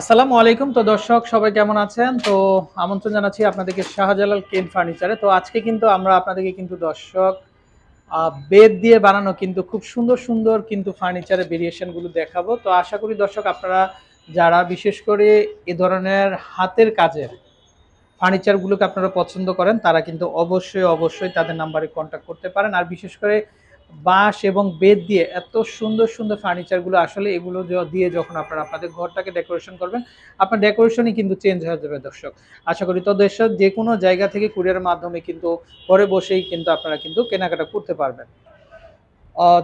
আসসালামু আলাইকুম। তো দর্শক, সবাই কেমন আছেন? তো আমন্ত্রণ জানাচ্ছি আপনাদেরকে শাহজালাল কেন ফার্নিচারে। তো আজকে কিন্তু আমরা আপনাদেরকে কিন্তু দর্শক বেদ দিয়ে বানানো কিন্তু খুব সুন্দর সুন্দর কিন্তু ফার্নিচারের ভেরিয়েশনগুলো দেখাবো। তো আশা করি দর্শক, আপনারা যারা বিশেষ করে এ ধরনের হাতের কাজের ফার্নিচারগুলোকে আপনারা পছন্দ করেন, তারা কিন্তু অবশ্যই অবশ্যই তাদের নাম্বারে কন্ট্যাক্ট করতে পারেন। আর বিশেষ করে বাঁশ এবং বেদ দিয়ে এত সুন্দর সুন্দর ফার্নিচারগুলো আসলে এগুলো দিয়ে যখন আপনারা আপনাদের ঘরটাকে ডেকোরেশন করবেন, আপনার ডেকোরেশনই কিন্তু চেঞ্জ হয়ে যাবে দর্শক। আশা করি তো দেশের যে কোনো জায়গা থেকে কুরিয়ারের মাধ্যমে কিন্তু ঘরে বসেই কিন্তু আপনারা কিন্তু কেনাকাটা করতে পারবেন।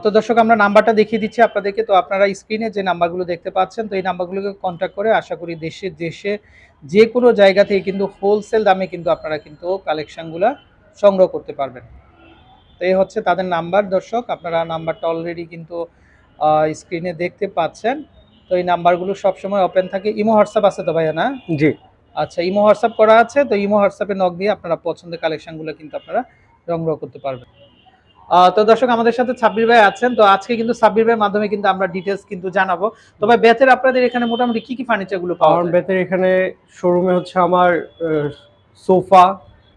তো দর্শক, আমরা নাম্বারটা দেখিয়ে দিচ্ছি আপনাদেরকে। তো আপনারা স্ক্রিনে যে নাম্বারগুলো দেখতে পাচ্ছেন, তো এই নাম্বারগুলোকে কন্ট্যাক্ট করে আশা করি দেশে দেশে যে কোনো জায়গা থেকে কিন্তু হোলসেল দামে কিন্তু আপনারা কিন্তু কালেকশনগুলো সংগ্রহ করতে পারবেন। তো এই হচ্ছে তাদের নাম্বার দর্শক। আপনারা নাম্বারটা অলরেডি কিন্তু স্ক্রিনে দেখতে পাচ্ছেন। তো এই নাম্বারগুলো সবসময় ওপেন থাকে। ইমো হোয়াটসঅ্যাপ আছে তো ভাইয়া না? জি। আচ্ছা ইমো হোয়াটসঅ্যাপ করা আছে। তো ইমো হোয়াটসঅ্যাপে নক দিয়ে আপনারা পছন্দের কালেকশনগুলো কিন্তু আপনারা সংগ্রহ করতে পারবেন। তো দর্শক আমাদের সাথে সাব্বির ভাই আছেন। তো আজকে কিন্তু সাব্বির ভাইয়ের মাধ্যমে কিন্তু আমরা ডিটেলস কিন্তু জানাব। তো ভাই বেতের আপনাদের এখানে মোটামুটি কি কি ফার্নিচারগুলো পাওয়া যায়? বেতের এখানে শোরুমে হচ্ছে আমার সোফা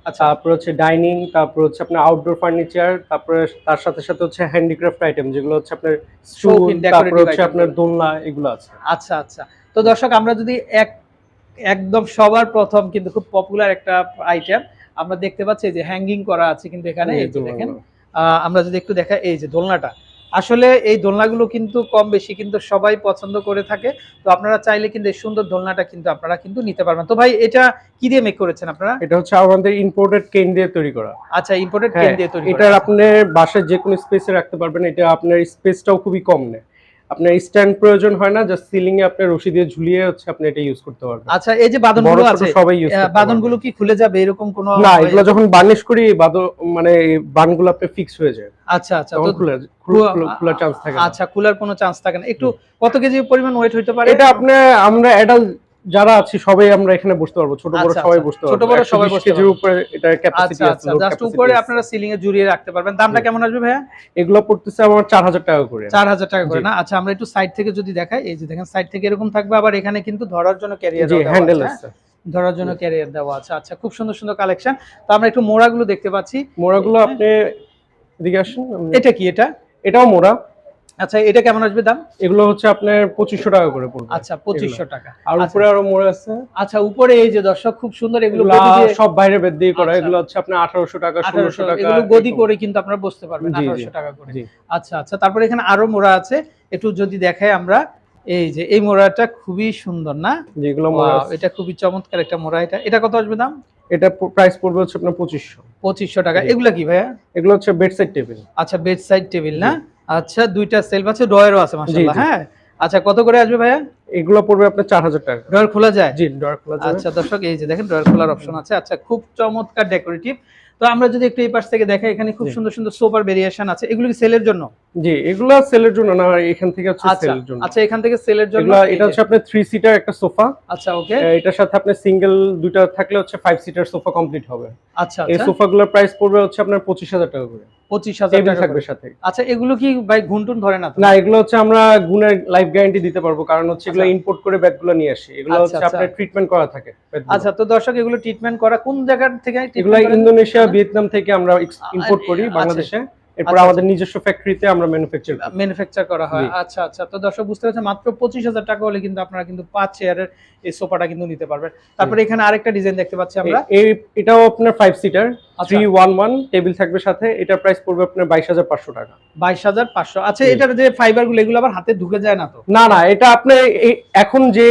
তারপর হচ্ছে ডাইনিং তারপর হচ্ছে আপনার আউটডোর ফার্নিচার তারপরে তার সাথে সাথে হচ্ছে হ্যান্ডিক্রাফট আইটেম যেগুলো হচ্ছে আপনার স্টুল তারপর হচ্ছে আপনার দোলনা এগুলো আছে। আচ্ছা আচ্ছা। তো দর্শক আমরা যদি এক একদম সবার প্রথম কিন্তু খুব পপুলার একটা আইটেম আমরা দেখতে পাচ্ছি যে হ্যাঙ্গিং করা আছে কিন্তু এখানে দেখেন। আহ, আমরা যদি একটু দেখা এই যে দোলনাটা। আসলে এই দোলনাগুলো কিন্তু কম বেশি কিন্তু সবাই পছন্দ করে থাকে। তো আপনারা চাইলে কিন্তু এই সুন্দর দোলনাটা কিন্তু আপনারা কিন্তু নিতে পারবেন। তো ভাই এটা কি দিয়ে মেক করেছেন আপনারা? এটা হচ্ছে আমাদের ইম্পোর্টেড কেন দিয়ে তৈরি করা। আচ্ছা ইম্পোর্টেড হ্যাঁ, কেন দিয়ে তৈরি এটা আপনি বাসার যে কোনো স্পেসে রাখতে পারবেন। এটা আপনার স্পেসটাও খুবই কম নেয়। আপনার স্ট্যান্ড প্রয়োজন হয় না জাস্ট সিলিং এ আপনার রশি দিয়ে ঝুলিয়ে হচ্ছে আপনি এটা ইউজ করতে পারবেন। আচ্ছা এই যে বাদনগুলো আছে সবাই ইউজ করতে বাদনগুলো কি খুলে যাবে? এরকম কোনো না এগুলো যখন বার্নিশ করি বাদ মানে বানগুলো আপনি ফিক্স হয়ে যায়। আচ্ছা আচ্ছা তো খুলে খোলা- খোলার চান্স থাকে। আচ্ছা খোলার কোনো চান্স থাকে না। একটু কত কেজি পরিমাণ ওয়েট হইতে পারে? এটা আপনি আমরা অ্যাডাল্ট যারা আছি সবাই আমরা এখানে বসতে পারব। ছোট বড় আচ্ছা, সবাই আচ্ছা। বসতে ছোট বড় সবাই বসতে কেজির উপরে এটা ক্যাপাসিটি আচ্ছা আছে আচ্ছা জাস্ট উপরে আপনারা সিলিং এ জুড়িয়ে রাখতে পারবেন। দামটা কেমন আসবে ভাইয়া? এগুলো পড়তেছে আমার 4000 টাকা করে। চার হাজার টাকা করে না? আচ্ছা আমরা একটু সাইড থেকে যদি দেখাই এই যে দেখেন সাইড থেকে এরকম থাকবে আবার এখানে কিন্তু ধরার জন্য ক্যারিয়ার জি হ্যান্ডেল আছে ধরার জন্য ক্যারিয়ার দেওয়া আছে। আচ্ছা খুব সুন্দর সুন্দর কালেকশন তো আমরা একটু মোড়াগুলো দেখতে পাচ্ছি। মোড়াগুলো হ্যাঁ। আপনি এদিকে আসুন এটা কি এটা? এটাও মোড়া। আচ্ছা এটা কেমন আসবে দাম? এগুলো হচ্ছে আপনার পঁচিশশো টাকা করে পড়বে। আচ্ছা পঁচিশশো টাকা। আর আচ্ছা। উপরে আরও মোড়া আছে। আচ্ছা উপরে এই যে দর্শক খুব সুন্দর এগুলো সব বাইরে বেদ দিয়ে করা। আচ্ছা। এগুলো হচ্ছে আপনার 1800 টাকা 1800 1600 টাকা এগুলো গদি করে কিন্তু আপনারা বসতে পারবেন। আঠারোশো টাকা করে। আচ্ছা আচ্ছা তারপরে এখানে আরও মোড়া আছে। একটু যদি দেখাই আমরা এই যে এই মোড়াটা খুবই সুন্দর না? যেগুলো। এটা খুবই চমৎকার একটা মোড়া। এটা এটা কত আসবে দাম? এটা প্রাইস পড়বে হচ্ছে আপনার পঁচিশশো। পঁচিশশো টাকা। এগুলা কি ভাইয়া? এগুলো হচ্ছে বেড সাইড টেবিল আচ্ছা বেড সাইড টেবিল না আচ্ছা দুইটা সেলফ আছে ড্রয়ারও আছে মাশাআল্লাহ হ্যাঁ? আচ্ছা কত করে আসবে ভাইয়া? এগুলো পড়বে আপনার 4000 টাকা ড্রয়ার খোলা যায়? জি ডর খোলা যাবে। আচ্ছা দর্শক এই যে দেখেন ড্রয়ার খোলার অপশন আছে। আচ্ছা খুব চমৎকার ডেকোরেটিভ তো আমরা যদি একটু এই পাশ থেকে দেখাই এখানে খুব সুন্দর সুন্দর সোফার ভেরিয়েশন আছে। এগুলো কি সেলের জন্য? জি এগুলো সেলের জন্য না এখান থেকে হচ্ছে আচ্ছা সেলের জন্য। আচ্ছা এখান থেকে সেলের জন্য? এগুলো এটা হচ্ছে আপনার থ্রি সিটার একটা সোফা আচ্ছা ওকে এটার সাথে আপনার সিঙ্গেল দুইটা থাকলে হচ্ছে ফাইভ সিটার সোফা কমপ্লিট হবে। আচ্ছা এই আচ্ছা। সোফাগুলোর প্রাইস পড়বে হচ্ছে আপনার পঁচিশ হাজার টাকা করে। পঁচিশ হাজার থাকবে সাথে। আচ্ছা এগুলো কি ভাই ঘুনটুন ধরে না না এগুলো হচ্ছে আমরা গুণের লাইফ গ্যারান্টি দিতে পারব কারণ হচ্ছে এগুলো আচ্ছা। ইম্পোর্ট করে ব্যাগগুলো নিয়ে আসি। এগুলো আচ্ছা, হচ্ছে আচ্ছা। আপনার ট্রিটমেন্ট করা থাকে আচ্ছা তো দর্শক এগুলো ট্রিটমেন্ট করা কোন জায়গা থেকে এগুলো ইন্দোনেশিয়া ভিয়েতনাম থেকে আমরা ইম্পোর্ট করি আচ্ছা। বাংলাদেশে। এরপর আচ্ছা, আমাদের নিজস্ব ফ্যাক্টরিতে আমরা ম্যানুফ্যাকচার ম্যানুফ্যাকচার করা হয়। আচ্ছা আচ্ছা। তো দর্শক বুঝতে পারছেন মাত্র পঁচিশ হাজার টাকা হলে কিন্তু আপনারা কিন্তু পাঁচ চেয়ারের এই সোফাটা কিন্তু নিতে পারবেন। তারপরে এখানে আরেকটা ডিজাইন দেখতে পাচ্ছি আমরা। এই এটাও আপনার five seater three one one table থাকবে সাথে। এটার প্রাইস পড়বে আপনার বাইশ হাজার পাঁচশো টাকা। বাইশ হাজার পাঁচশো। আচ্ছা এটার যে ফাইবারগুলো এগুলো আবার হাতে ঢুকে যায় না তো? না না এটা আপনি এই- এখন যে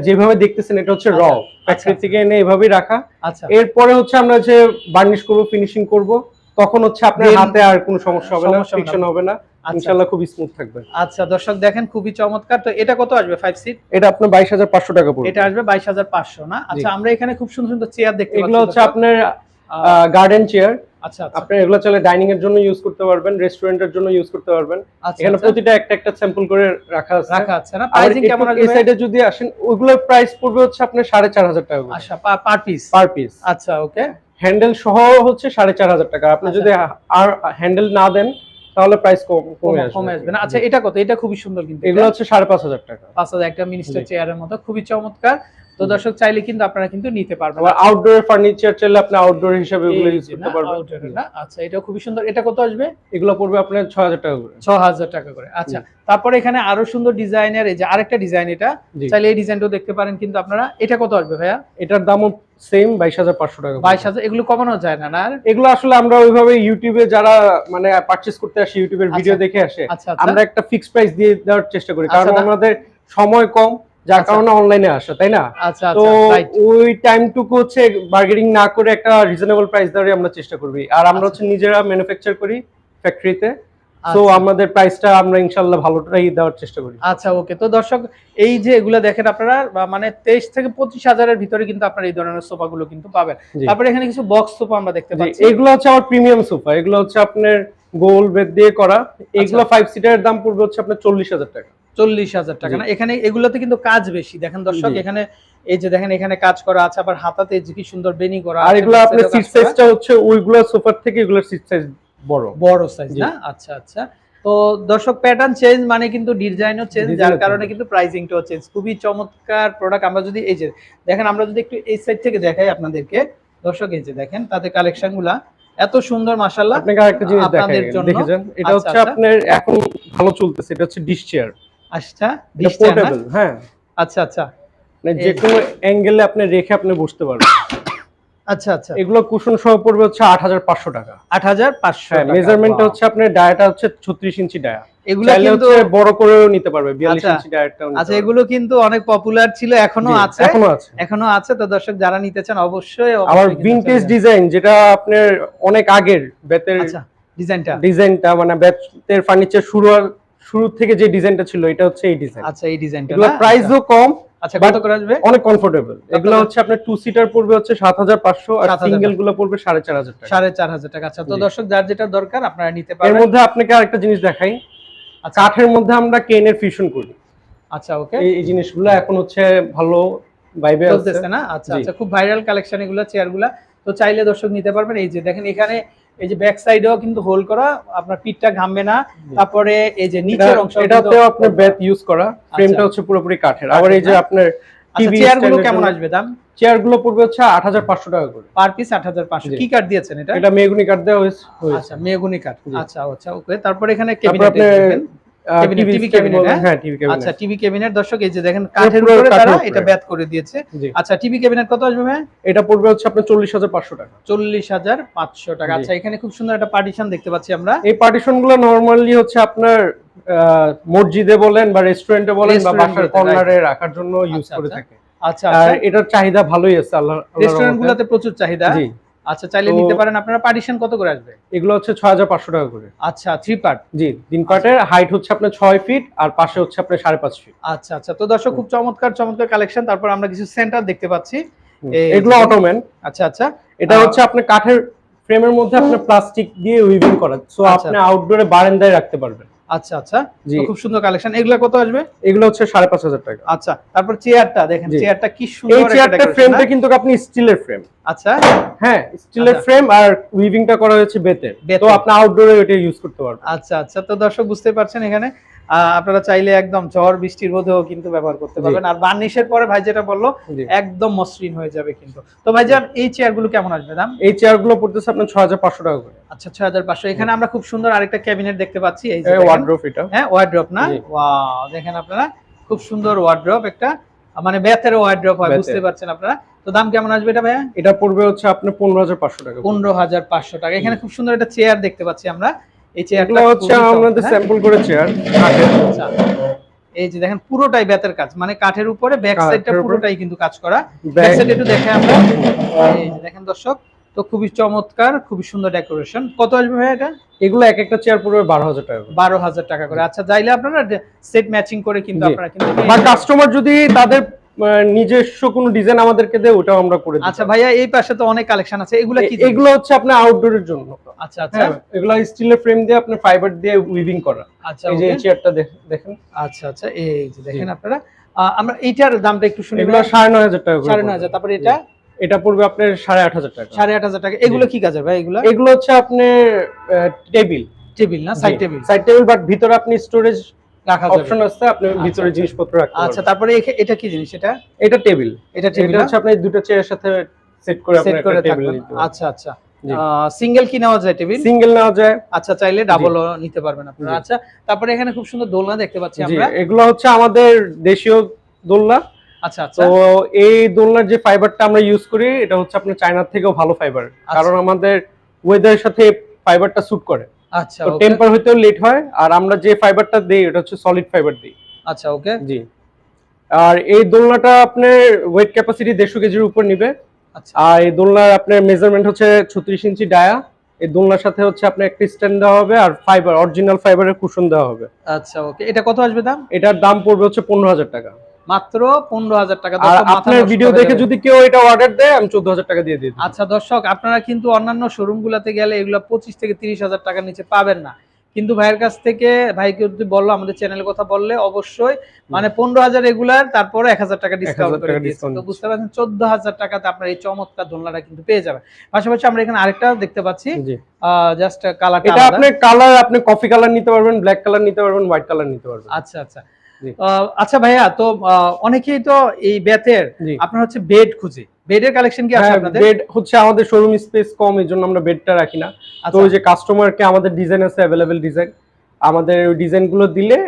যেভাবে দেখতেছেন এটা হচ্ছে র আচ্ছা, ফ্যাক্টরি আচ্ছা। থেকে এনে এভাবেই রাখা। আচ্ছা। এরপরে হচ্ছে আমরা যে বার্নিশ করব ফিনিশিং করব। তখন হচ্ছে আপনার হাতে আর কোনো সমস্যা হবে না। ফ্রিকশন হবে না। আচ্ছা। ইনশাআল্লাহ খুব স্মুথ থাকবে। আচ্ছা দর্শক দেখেন খুবই চমৎকার। তো এটা কত আসবে ফাইভ সিট এটা আপনার বাইশ হাজার পাঁচশো টাকা পড়বে। এটা আসবে বাইশ হাজার পাঁচশো না? আচ্ছা আমরা এখানে খুব সুন্দর সুন্দর চেয়ার দেখতে পাচ্ছি এগুলো হচ্ছে আপনার গার্ডেন চেয়ার আচ্ছা আচ্ছা। আপনি এগুলো চলে ডাইনিং এর জন্য ইউজ করতে পারবেন রেস্টুরেন্টের জন্য ইউজ করতে পারবেন। আচ্ছা এখানে আচ্ছা। প্রতিটা একটা একটা স্যাম্পল করে রাখা আছে। রাখা আছে না? প্রাইসিং কেমন এই সাইডে যদি আসেন ওইগুলোর প্রাইস পড়বে হচ্ছে আপনার সাড়ে চার হাজার টাকা আচ্ছা পার পিস পার পিস আচ্ছা ওকে হ্যান্ডেল সহ হচ্ছে সাড়ে চার হাজার টাকা। আপনি আচ্ছা। যদি আর হ্যান্ডেল না দেন তাহলে প্রাইস কম আসবে কমে আসবে। না আচ্ছা এটা কত? এটা খুবই সুন্দর কিন্তু এগুলো হচ্ছে সাড়ে পাঁচ হাজার টাকা। পাঁচ হাজার একটা মিনিস্টার চেয়ারের মতো। খুবই চমৎকার। তো দর্শক চাইলে কিন্তু আপনারা কিন্তু নিতে পারবেন। আবার আউটডোর ফার্নিচার চাইলে আপনি আউটডোর হিসাবে এগুলো ইউজ করতে পারবেন। না? আচ্ছা এটা খুবই সুন্দর। এটা কত আসবে? এগুলো পড়বে আপনার ছয় হাজার টাকা করে। ছ হাজার টাকা করে। আচ্ছা তারপরে এখানে আরও সুন্দর ডিজাইনের এই যে আরেকটা ডিজাইন এটা চাইলে এই ডিজাইনটাও দেখতে পারেন কিন্তু আপনারা। এটা কত আসবে ভাইয়া? এটার দামও সেম বাইশ হাজার পাঁচশো টাকা বাইশ হাজার এগুলো কমানো যায় না না এগুলো আসলে আমরা ওইভাবে ইউটিউবে যারা মানে পারচেস করতে আসে ইউটিউবের ভিডিও আচ্ছা। দেখে আসে আচ্ছা আচ্ছা। আমরা একটা ফিক্সড প্রাইস দিয়ে দেওয়ার চেষ্টা করি। কারণ আমাদের সময় কম যার। কারণে অনলাইনে আসা তাই না? আচ্ছা তো ওই টাইমটুকু হচ্ছে বার্গেনিং না করে একটা রিজনেবল প্রাইস দেওয়ারই আমরা চেষ্টা করবি। আর আমরা। হচ্ছে নিজেরা ম্যানুফ্যাকচার করি ফ্যাক্টরিতে তো আচ্ছা। আমাদের প্রাইসটা আমরা ইনশাল্লাহ ভালোটাই দেওয়ার চেষ্টা করি। আচ্ছা ওকে তো দর্শক এই যে এগুলো দেখেন আপনারা মানে তেইশ থেকে পঁচিশ হাজারের ভিতরে কিন্তু আপনারা এই ধরনের সোফা গুলো কিন্তু পাবেন। তারপরে এখানে কিছু বক্স সোফা আমরা দেখতে পাচ্ছি। এগুলো হচ্ছে আমার প্রিমিয়াম সোফা এগুলো হচ্ছে আপনার গোল বেড দিয়ে করা। আচ্ছা। এগুলো ফাইভ সিটারের দাম পড়বে হচ্ছে আপনার চল্লিশ হাজার টাকা। চল্লিশ হাজার টাকা। না এখানে এগুলোতে কিন্তু কাজ বেশি। দেখেন দর্শক এখানে এই যে দেখেন এখানে কাজ করা আছে আবার হাতাতে যে কি সুন্দর বেনি করা আর এগুলো আপনার সিট সাইজটা হচ্ছে ওইগুলো সোফার থেকে এগুলোর সিট সাইজ বড়। বড় সাইজ না? আচ্ছা আচ্ছা। তো দর্শক প্যাটার্ন চেঞ্জ মানে কিন্তু ডিজাইনও চেঞ্জ যার কারণে কিন্তু প্রাইসিংটাও চেঞ্জ খুবই চমৎকার প্রোডাক্ট আমরা যদি এই যে দেখেন আমরা যদি একটু এই সাইড থেকে দেখাই আপনাদেরকে। দর্শক এই যে দেখেন তাদের কালেকশনগুলা এত সুন্দর মাশাল্লাহ আপনাকে আরেকটা জিনিস দেখাই? দেখে যান। এটা আচ্ছা, হচ্ছে আচ্ছা। আপনার এখন ভালো চলতেছে। এটা হচ্ছে ডিশ চেয়ার আচ্ছা না? পোর্টেবল হ্যাঁ। আচ্ছা আচ্ছা। মানে যে। কোনো অ্যাঙ্গেলে আপনি রেখে আপনি বসতে পারবেন। আচ্ছা আচ্ছা। এগুলো কুশন সহ পড়বে হচ্ছে আট হাজার পাঁচশো টাকা। আট হাজার পাঁচশো হ্যাঁ মেজারমেন্টটা হচ্ছে আপনার ডায়াটা হচ্ছে ছত্রিশ ইঞ্চি ডায়া এগুলো কিন্তু বড় করেও নিতে পারবে আচ্ছা। ইঞ্চি আচ্ছা এগুলো কিন্তু অনেক পপুলার ছিল এখনও আছে। এখনও আছে। এখনও আছে তো দর্শক যারা নিতে চান অবশ্যই আবার ভিনটেজ ডিজাইন যেটা আপনার অনেক আগের বেতের। আচ্ছা ডিজাইনটা ডিজাইনটা মানে বেতের ফার্নিচার শুরু থেকে যে ডিজাইনটা ছিল এটা হচ্ছে এই ডিজাইন আচ্ছা এই ডিজাইনটা? প্রাইসও কম আচ্ছা কত করে আসবে? অনেক কমফোর্টেবল এগুলো হচ্ছে আপনার টু সিটার পড়বে হচ্ছে আর সিঙ্গেলগুলো টাকা। আচ্ছা তো দর্শক যার যেটা দরকার আপনারা নিতে এর মধ্যে আপনাকে আরেকটা জিনিস দেখাই। আচ্ছা। কাঠের মধ্যে আমরা কেনের ফিউশন করি। আচ্ছা ওকে। এই জিনিসগুলো এখন হচ্ছে ভালো ভাইবে আছে। চলতেছে না? আচ্ছা আচ্ছা খুব ভাইরাল কালেকশন এগুলো চেয়ারগুলা। তো চাইলে দর্শক নিতে পারবেন। এই যে দেখেন এখানে এই যে ব্যাক সাইডেও কিন্তু হোল করা আপনার পিঠটা ঘামবে না। তারপরে এই যে নিচের অংশ এটাতেও আপনার ব্যাথ ইউজ করা। ফ্রেমটা হচ্ছে পুরোপুরি কাঠের। আবার এই যে আপনার আচ্ছা টিভি চেয়ারগুলো কেমন আসবে দাম? চেয়ারগুলো পড়বে হচ্ছে আট হাজার পাঁচশো টাকা করে। পার পিস আট হাজার পাঁচশো। জি। কি কাঠ দিয়েছেন এটা? এটা মেগুনি কাঠ দেওয়া হয়েছে। আচ্ছা মেগুনি কাঠ। আচ্ছা আচ্ছা ওকে তারপরে এখানে ক্যাবিনেট হ্যাঁ? হ্যাঁ? টিভি ক্যাবিনেট আচ্ছা টিভি ক্যাবিনেট দর্শক এই যে দেখেন কাঠের পুরো উপরে তারা এটা ব্যাত করে দিয়েছে। আচ্ছা টিভি ক্যাবিনেট কত আসবে ভাই? এটা পড়বে হচ্ছে আপনার চল্লিশ হাজার পাঁচশো টাকা। চল্লিশ হাজার পাঁচশো টাকা। আচ্ছা এখানে খুব সুন্দর একটা পার্টিশন দেখতে পাচ্ছি আমরা। এই নর্মালি হচ্ছে আপনার মসজিদে বলেন বা রেস্টুরেন্টে বলেন বা বাসার কর্নারে রাখার জন্য ইউজ আচ্ছা, করে আচ্ছা। থাকে। আচ্ছা আর আচ্ছা এটার চাহিদা ভালোই আছে আল্লাহ আল্লাহর রেস্টুরেন্ট রহমতে। গুলোতে প্রচুর চাহিদা। আচ্ছা চাইলে নিতে পারেন। আপনারা পার্টিশন কত করে আসবে? এগুলো হচ্ছে ছয় হাজার পাঁচশো টাকা করে। আচ্ছা থ্রি পার্ট জি দিন পাটের হাইট হচ্ছে আপনার ছয় ফিট আর পাশে হচ্ছে আপনার সাড়ে পাঁচ ফিট আচ্ছা আচ্ছা। তো দর্শক খুব চমৎকার চমৎকার কালেকশন তারপর আমরা কিছু সেন্টার দেখতে পাচ্ছি। এগুলো অটোমেন আচ্ছা আচ্ছা। এটা হচ্ছে আপনার কাঠের ফ্রেমের মধ্যে আপনার প্লাস্টিক দিয়ে উইভিং করা। সো আচ্ছা। আপনি আউটডোরে বারান্দায় রাখতে পারবেন। আচ্ছা আচ্ছা। তো খুব সুন্দর কালেকশন এগুলা কত আসবে? এগুলো হচ্ছে সাড়ে পাঁচ হাজার টাকা। আচ্ছা তারপর চেয়ারটা দেখেন চেয়ারটা কি সুন্দর চেয়ারটা ফ্রেমটা কিন্তু আপনি স্টিলের ফ্রেম আচ্ছা। হ্যাঁ স্টিলের আচ্ছা। ফ্রেম আর উইভিংটা করা হয়েছে বেতের। তো আপনি আউটডোরে এটা ইউজ করতে পারবেন। আচ্ছা আচ্ছা। তো দর্শক বুঝতে পারছেন এখানে। আপনারা চাইলে একদম ঝড় বৃষ্টির মধ্যেও কিন্তু ব্যবহার করতে পারবেন। আর বার্নিশের পরে ভাই যেটা বলল একদম মসৃণ হয়ে যাবে কিন্তু। তো ভাইজান এই চেয়ারগুলো কেমন আসবে দাম? এই চেয়ারগুলো পড়তেছে আপনার ছয় হাজার পাঁচশো টাকা করে। আচ্ছা ছয় হাজার পাঁচশো। এখানে আমরা খুব সুন্দর আরেকটা ক্যাবিনেট দেখতে পাচ্ছি। এই যে দেখেন। এটা। হ্যাঁ ওয়ার্ড্রপ না। ওয়াও দেখেন আপনারা খুব সুন্দর ওয়ার্ড্রপ একটা মানে বেতের ওয়ার্ড্রপ হয় বুঝতে পারছেন আপনারা? তো দাম কেমন আসবে এটা ভাইয়া? এটা পড়বে হচ্ছে আপনার পনেরো হাজার পাঁচশো টাকা পনেরো হাজার পাঁচশো টাকা। এখানে খুব সুন্দর একটা চেয়ার দেখতে পাচ্ছি আমরা। এই চেয়ারটা হচ্ছে আমাদের স্যাম্পল করে চেয়ার আচ্ছা। এই যে দেখেন পুরোটাই বেতের কাজ মানে কাঠের উপরে ব্যাক সাইডটা পুরোটাই কিন্তু কাজ করা। ব্যাক সাইড একটু দেখে আমরা। এই যে দেখেন দর্শক তো খুবই চমৎকার খুবই সুন্দর ডেকোরেশন কত আসবে ভাই এটা? এগুলো এক একটা চেয়ার পড়বে বারো হাজার টাকা করে। বারো হাজার টাকা করে। আচ্ছা চাইলে আপনারা সেট ম্যাচিং করে কিন্তু আপনারা কিন্তু বা কাস্টমার যদি তাদের নিজস্ব কোনো ডিজাইন আমাদেরকে দেয় ওটাও আমরা করে আচ্ছা ভাইয়া এই পাশে তো অনেক কালেকশন আছে। এগুলো কি এগুলো হচ্ছে আপনার আউটডোরের জন্য। আচ্ছা আচ্ছা। হ্যাঁ এগুলো স্টিলের ফ্রেম দিয়ে আপনার ফাইবার দিয়ে উইভিং করা। আচ্ছা এই যে চেয়ারটা দেখেন। আচ্ছা আচ্ছা এই যে দেখেন আপনারা। আমরা এইটার দামটা একটু শুনি এগুলো ভাইয়া। সাড়ে নয় হাজার টাকা করে সাড়ে নয় হাজার। তারপরে এটা? এটা পড়বে আপনার সাড়ে আট হাজার টাকা। সাড়ে আট হাজার টাকা। এগুলো কি কাজে ভাই এগুলো? এগুলো হচ্ছে আপনার টেবিল টেবিল না? Side table side table but ভিতরে আপনি স্টোরেজ রাখা অপশন আছে আপনি আচ্ছা, ভিতরে আচ্ছা। জিনিসপত্র রাখতে আচ্ছা তারপরে এটা কি জিনিস এটা? এটা টেবিল। এটা টেবিল হচ্ছে আপনি দুটো চেয়ারের সাথে সেট করে আপনি একটা টেবিল নিতে আচ্ছা আচ্ছা। সিঙ্গেল কি নেওয়া যায় টেবিল? সিঙ্গেল নেওয়া যায়। আচ্ছা চাইলে ডাবলও নিতে পারবেন আপনারা। আচ্ছা তারপরে এখানে খুব সুন্দর দোলনা দেখতে পাচ্ছি আমরা। এগুলো হচ্ছে আমাদের দেশীয় দোলনা। আচ্ছা আচ্ছা। তো এই দোলনার যে ফাইবারটা আমরা ইউজ করি এটা হচ্ছে আপনার চায়নার থেকেও ভালো ফাইবার আচ্ছা। কারণ আমাদের ওয়েদারের সাথে ফাইবারটা স্যুট করে। আচ্ছা তো টেম্পার হইতেও লেট হয় আর আমরা যে ফাইবারটা দেই এটা হচ্ছে সলিড ফাইবার দিই। আচ্ছা ওকে জি। আর এই দোলনাটা আপনার ওয়েট ক্যাপাসিটি দেড়শো কেজির উপর নিবে। আচ্ছা। আর এই দোলনার আপনার মেজারমেন্ট হচ্ছে ছত্রিশ ইঞ্চি ডায়া। এই দোলনার সাথে হচ্ছে আপনার একটা স্ট্যান্ড দেওয়া হবে আর ফাইবার অরিজিনাল ফাইবারের কুশন দেওয়া হবে। আচ্ছা ওকে এটা কত আসবে দাম? এটার দাম পড়বে হচ্ছে পনেরো হাজার টাকা। মাত্র পনেরো হাজার টাকা আর আপনার ভিডিও দেখে যদি কেউ এটা অর্ডার দেয় আমি চোদ্দ হাজার টাকা দিয়ে দিই আচ্ছা দর্শক আপনারা কিন্তু অন্যান্য গেলে এগুলো পঁচিশ থেকে তিরিশ হাজার টাকার নিচে পাবেন না। কিন্তু ভাইয়ের কাছ থেকে ভাইকে যদি বলল আমাদের চ্যানেলের কথা বললে অবশ্যই মানে পনেরো হাজার রেগুলার তারপরে এক হাজার টাকা ডিসকাউন্ট করে তো বুঝতে পারছেন চোদ্দ হাজার টাকাতে আপনার এই চমৎকার দোলনাটা কিন্তু পেয়ে যাবেন। পাশাপাশি আমরা এখানে আরেকটা দেখতে পাচ্ছি জাস্ট কালারটা এটা আপনি কালার আপনি কফি কালার নিতে পারবেন ব্ল্যাক কালার নিতে পারবেন হোয়াইট কালার নিতে পারবেন। আচ্ছা আচ্ছা। আচ্ছা ভাইয়া তো অনেকেই তো এই বেতের আপনার হচ্ছে বেড খুঁজে। বেডের কালেকশন কি আছে হ্যাঁ আপনাদের? বেড হচ্ছে আমাদের শোরুম স্পেস কম এই জন্য আমরা বেডটা রাখি না। তো আচ্ছা। ওই যে কাস্টমারকে আমাদের ডিজাইন আছে অ্যাভেলেবেল ডিজাইন আমাদের ওই ডিজাইনগুলো দিলে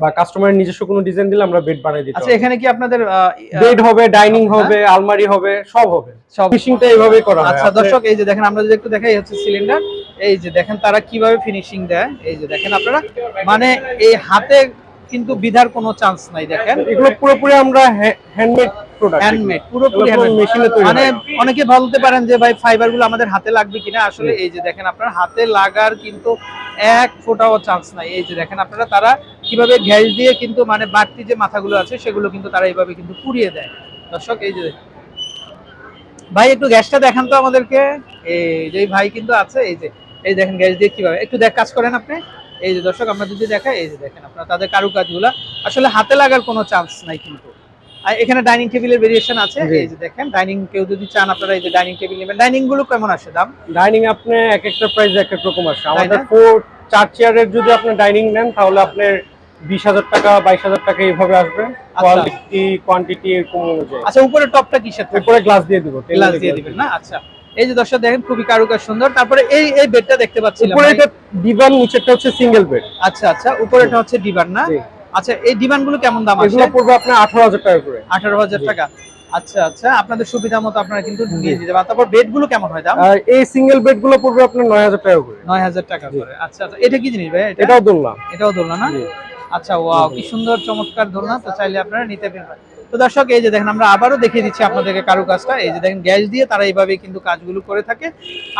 বা কাস্টমারের নিজস্ব কোনো ডিজাইন দিলে আমরা বেড বানিয়ে দিতে আচ্ছা এখানে কি আপনাদের বেড হবে ডাইনিং হ্যাঁ। হবে আলমারি হবে সব হবে। সব ফিনিশিংটা এইভাবে করা হয়। আচ্ছা দর্শক এই যে দেখেন আমরা যদি একটু দেখাই হচ্ছে সিলিন্ডার এই যে দেখেন তারা কীভাবে ফিনিশিং দেয়? এই যে দেখেন আপনারা মানে এই হাতে কিন্তু বিধার কোনো চান্স নাই দেখেন। এগুলো পুরোপুরি আমরা হ্যান্ডমেড প্রোডাক্ট হ্যান্ডমেড পুরোপুরি মেশিনে তৈরি মানে অনেকে বলতে পারেন যে ভাই ফাইবারগুলো আমাদের হাতে লাগবে কিনা? আসলে এই যে দেখেন আপনার হাতে লাগার কিন্তু এক ফোটাও চান্স নাই। এই যে দেখেন আপনারা তারা কীভাবে গ্যাস দিয়ে কিন্তু মানে বাড়তি যে মাথাগুলো আছে সেগুলো কিন্তু তারা এইভাবে কিন্তু পুড়িয়ে দেয়। দর্শক এই যে ভাই একটু গ্যাসটা দেখান তো আমাদেরকে। এই যে ভাই কিন্তু আছে এই যে এই দেখেন গ্যাস দিয়ে কীভাবে। একটু দেখ কাজ করেন আপনি। এই যে দর্শক আমরা যদি দেখাই এই যে দেখেন আপনারা তাদের কারুকাজগুলো। আসলে হাতে লাগার কোনো চান্স নাই কিন্তু। আর এখানে ডাইনিং টেবিলের ভেরিয়েশন আছে এই যে দেখেন ডাইনিং কেউ যদি চান আপনারা এই যে ডাইনিং টেবিল নেবেন। ডাইনিংগুলো কেমন আসে দাম? ডাইনিং আপনি এক একটা প্রাইস এক এক রকম আসে। আমাদের? ফোর চার চেয়ারের যদি আপনি ডাইনিং নেন তাহলে আপনার বিশ হাজার টাকা বাইশ হাজার টাকা এইভাবে আসবে। কোয়ালিটি কোয়ান্টিটি এরকম অনুযায়ী। আচ্ছা উপরে টপটা কিসের থাকবে উপরে গ্লাস দিয়ে দিব গ্লাস দিয়ে দিবেন না? আচ্ছা। এই যে দর্শক দেখেন খুবই কারুকার সুন্দর। তারপরে এই এই বেডটা দেখতে পাচ্ছিলাম উপরে এটা নিচেরটা হচ্ছে সিঙ্গেল বেড আচ্ছা আচ্ছা উপরেটা হচ্ছে ডিবান না? আচ্ছা এই ডিবানগুলো কেমন দাম আছে এগুলো পড়বে আপনার আঠারো হাজার টাকা করে। আঠারো হাজার জি। টাকা। আচ্ছা আচ্ছা আপনাদের সুবিধা মতো আপনারা কিন্তু নিয়ে দিতে পারেন। তারপর বেডগুলো কেমন হয় দাম? এই সিঙ্গেল বেডগুলো পড়বে আপনার নয় হাজার টাকা করে। নয় হাজার টাকা করে। আচ্ছা আচ্ছা এটা কি জিনিস ভাই এটা? এটাও দোলনা। এটাও দোলনা না? আচ্ছা ওয়াও কি সুন্দর চমৎকার দোলনা। তো চাইলে আপনারা নিতে পারেন। তো দর্শক এই যে দেখেন আমরা আবারও দেখিয়ে দিচ্ছি আপনাদেরকে কারুকাজটা। এই যে দেখেন গ্যাস দিয়ে তারা এইভাবে কিন্তু কাজগুলো করে থাকে।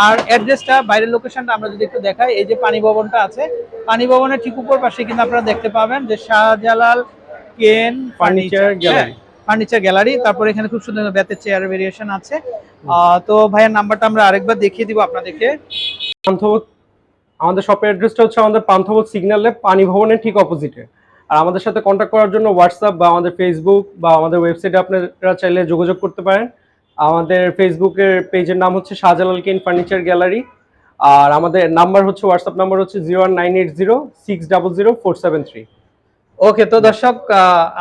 আর অ্যাড্রেসটা বাইরের লোকেশনটা আমরা যদি একটু দেখাই এই যে পানি ভবনটা আছে পানি ভবনের ঠিক উপর পাশে কিন্তু আপনারা দেখতে পাবেন যে শাহজালাল কেন ফার্নিচার গ্যালারি ফার্নিচার গ্যালারি তারপর এখানে খুব সুন্দর বেতের চেয়ার ভেরিয়েশন আছে। আহ, তো ভাইয়ের নাম্বারটা আমরা আরেকবার দেখিয়ে দিব আপনাদেরকে। আমাদের শপের অ্যাড্রেসটা হচ্ছে আমাদের পান্থবোধ সিগন্যালে পানি ভবনের ঠিক অপোজিটে আর আমাদের সাথে কন্ট্যাক্ট করার জন্য হোয়াটসঅ্যাপ বা আমাদের ফেসবুক বা আমাদের ওয়েবসাইটে আপনারা চাইলে যোগাযোগ করতে পারেন। আমাদের ফেসবুকের পেজের নাম হচ্ছে শাহজালাল কেন ফার্নিচার গ্যালারি আর আমাদের নাম্বার হচ্ছে হোয়াটসঅ্যাপ নাম্বার হচ্ছে zero one nine eight zero six double zero four seven three okay তো দর্শক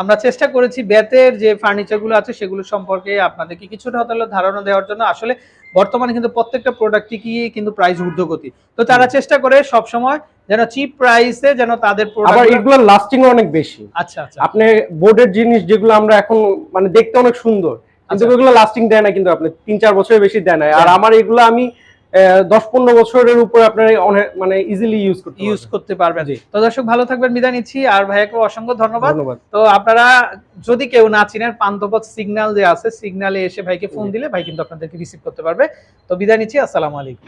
আমরা চেষ্টা করেছি বেতের যে ফার্নিচারগুলো আছে সেগুলো সম্পর্কে আপনাদেরকে কিছুটা হলেও ধারণা দেওয়ার জন্য। আসলে বর্তমানে কিন্তু প্রত্যেকটা প্রোডাক্টই কিন্তু প্রাইস ঊর্ধ্বগতি। তো তারা চেষ্টা করে সব সময় যেন চিপ প্রাইসে যেন তাদের আবার এগুলো লাস্টিং অনেক বেশি। আচ্ছা আচ্ছা। আপনি বোর্ডের জিনিস যেগুলো আমরা এখন মানে দেখতে অনেক সুন্দর কিন্তু আচ্ছা। এগুলো লাস্টিং দেয় না কিন্তু আপনি তিন চার বছরের বেশি দেয় না। আর আমার এগুলো আমি দশ পনেরো বছরের উপর আপনারা অনেক মানে ইজিলি ইউজ করতে ইউজ করতে পারবেন। তো দর্শক ভালো থাকবেন বিদায় নিচ্ছি। আর ভাইয়াকে অসংখ্য ধন্যবাদ। ধন্যবাদ। তো আপনারা যদি কেউ না চিনেন পান্তপথ সিগন্যাল যে আছে সিগনালে এসে ভাইকে ফোন দিলে ভাই কিন্তু আপনাদেরকে রিসিভ করতে পারবে। তো বিদায় নিচ্ছি আসসালামু আলাইকুম।